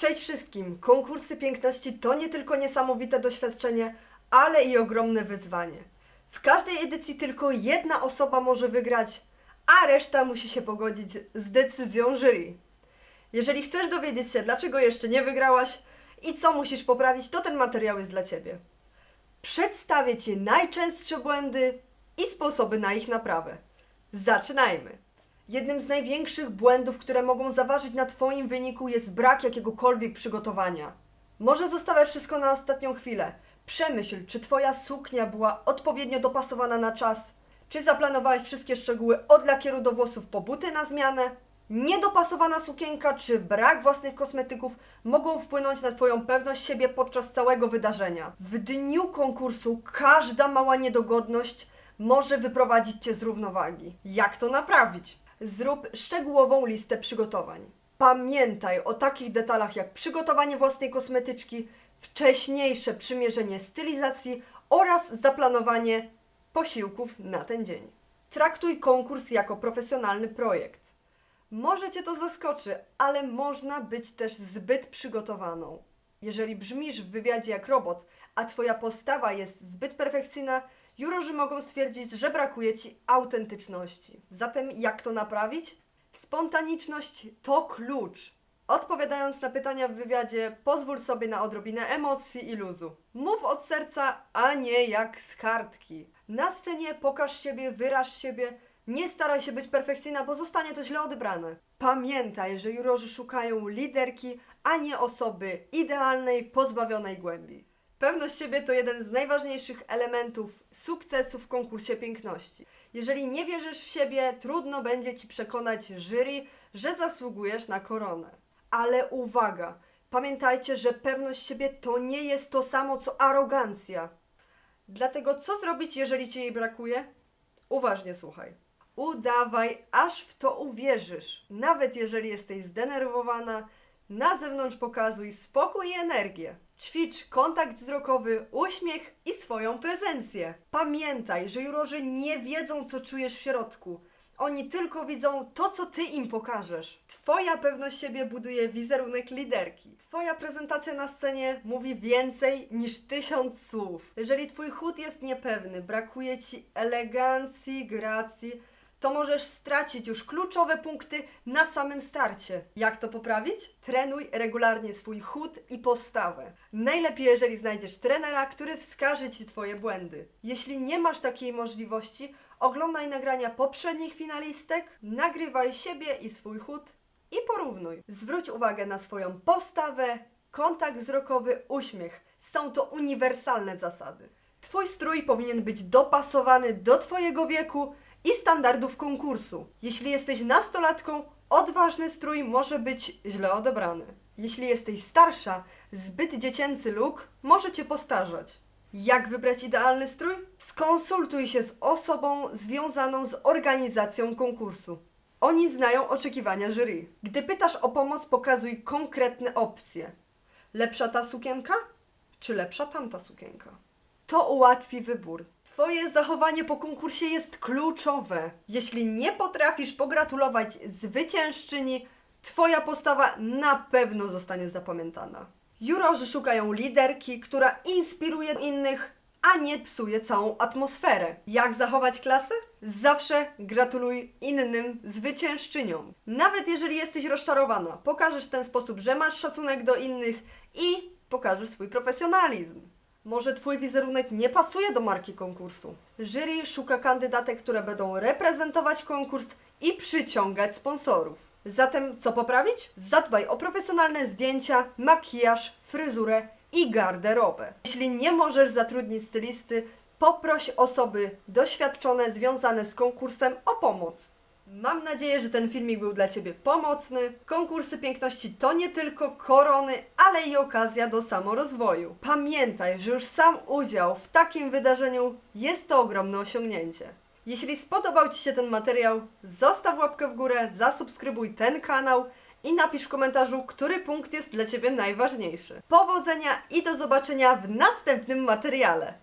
Cześć wszystkim! Konkursy piękności to nie tylko niesamowite doświadczenie, ale i ogromne wyzwanie. W każdej edycji tylko jedna osoba może wygrać, a reszta musi się pogodzić z decyzją jury. Jeżeli chcesz dowiedzieć się, dlaczego jeszcze nie wygrałaś i co musisz poprawić, to ten materiał jest dla Ciebie. Przedstawię Ci najczęstsze błędy i sposoby na ich naprawę. Zaczynajmy! Jednym z największych błędów, które mogą zaważyć na Twoim wyniku, jest brak jakiegokolwiek przygotowania. Może zostawiasz wszystko na ostatnią chwilę. Przemyśl, czy Twoja suknia była odpowiednio dopasowana na czas, czy zaplanowałeś wszystkie szczegóły od lakieru do włosów po buty na zmianę. Niedopasowana sukienka czy brak własnych kosmetyków mogą wpłynąć na Twoją pewność siebie podczas całego wydarzenia. W dniu konkursu każda mała niedogodność może wyprowadzić Cię z równowagi. Jak to naprawić? Zrób szczegółową listę przygotowań. Pamiętaj o takich detalach jak przygotowanie własnej kosmetyczki, wcześniejsze przymierzenie stylizacji oraz zaplanowanie posiłków na ten dzień. Traktuj konkurs jako profesjonalny projekt. Może Cię to zaskoczy, ale można być też zbyt przygotowaną. Jeżeli brzmisz w wywiadzie jak robot, a Twoja postawa jest zbyt perfekcyjna, jurorzy mogą stwierdzić, że brakuje Ci autentyczności. Zatem jak to naprawić? Spontaniczność to klucz. Odpowiadając na pytania w wywiadzie, pozwól sobie na odrobinę emocji i luzu. Mów od serca, a nie jak z kartki. Na scenie pokaż siebie, wyraź siebie. Nie staraj się być perfekcyjna, bo zostanie to źle odebrane. Pamiętaj, że jurorzy szukają liderki, a nie osoby idealnej, pozbawionej głębi. Pewność siebie to jeden z najważniejszych elementów sukcesu w konkursie piękności. Jeżeli nie wierzysz w siebie, trudno będzie ci przekonać jury, że zasługujesz na koronę. Ale uwaga! Pamiętajcie, że pewność siebie to nie jest to samo co arogancja. Dlatego co zrobić, jeżeli ci jej brakuje? Uważnie słuchaj. Udawaj, aż w to uwierzysz. Nawet jeżeli jesteś zdenerwowana, na zewnątrz pokazuj spokój i energię. Ćwicz kontakt wzrokowy, uśmiech i swoją prezencję. Pamiętaj, że jurorzy nie wiedzą, co czujesz w środku. Oni tylko widzą to, co ty im pokażesz. Twoja pewność siebie buduje wizerunek liderki. Twoja prezentacja na scenie mówi więcej niż tysiąc słów. Jeżeli twój chód jest niepewny, brakuje ci elegancji, gracji, to możesz stracić już kluczowe punkty na samym starcie. Jak to poprawić? Trenuj regularnie swój chód i postawę. Najlepiej, jeżeli znajdziesz trenera, który wskaże ci Twoje błędy. Jeśli nie masz takiej możliwości, oglądaj nagrania poprzednich finalistek, nagrywaj siebie i swój chód i porównuj. Zwróć uwagę na swoją postawę, kontakt wzrokowy, uśmiech. Są to uniwersalne zasady. Twój strój powinien być dopasowany do Twojego wieku i standardów konkursu. Jeśli jesteś nastolatką, odważny strój może być źle odebrany. Jeśli jesteś starsza, zbyt dziecięcy look może cię postarzać. Jak wybrać idealny strój? Skonsultuj się z osobą związaną z organizacją konkursu. Oni znają oczekiwania jury. Gdy pytasz o pomoc, pokazuj konkretne opcje. Lepsza ta sukienka? Czy lepsza tamta sukienka? To ułatwi wybór. Twoje zachowanie po konkursie jest kluczowe. Jeśli nie potrafisz pogratulować zwyciężczyni, Twoja postawa na pewno zostanie zapamiętana. Jurorzy szukają liderki, która inspiruje innych, a nie psuje całą atmosferę. Jak zachować klasę? Zawsze gratuluj innym zwyciężczyniom. Nawet jeżeli jesteś rozczarowana, pokażesz w ten sposób, że masz szacunek do innych i pokażesz swój profesjonalizm. Może Twój wizerunek nie pasuje do marki konkursu. Jury szuka kandydatek, które będą reprezentować konkurs i przyciągać sponsorów. Zatem co poprawić? Zadbaj o profesjonalne zdjęcia, makijaż, fryzurę i garderobę. Jeśli nie możesz zatrudnić stylisty, poproś osoby doświadczone związane z konkursem o pomoc. Mam nadzieję, że ten filmik był dla Ciebie pomocny. Konkursy piękności to nie tylko korony, ale i okazja do samorozwoju. Pamiętaj, że już sam udział w takim wydarzeniu jest to ogromne osiągnięcie. Jeśli spodobał Ci się ten materiał, zostaw łapkę w górę, zasubskrybuj ten kanał i napisz w komentarzu, który punkt jest dla Ciebie najważniejszy. Powodzenia i do zobaczenia w następnym materiale.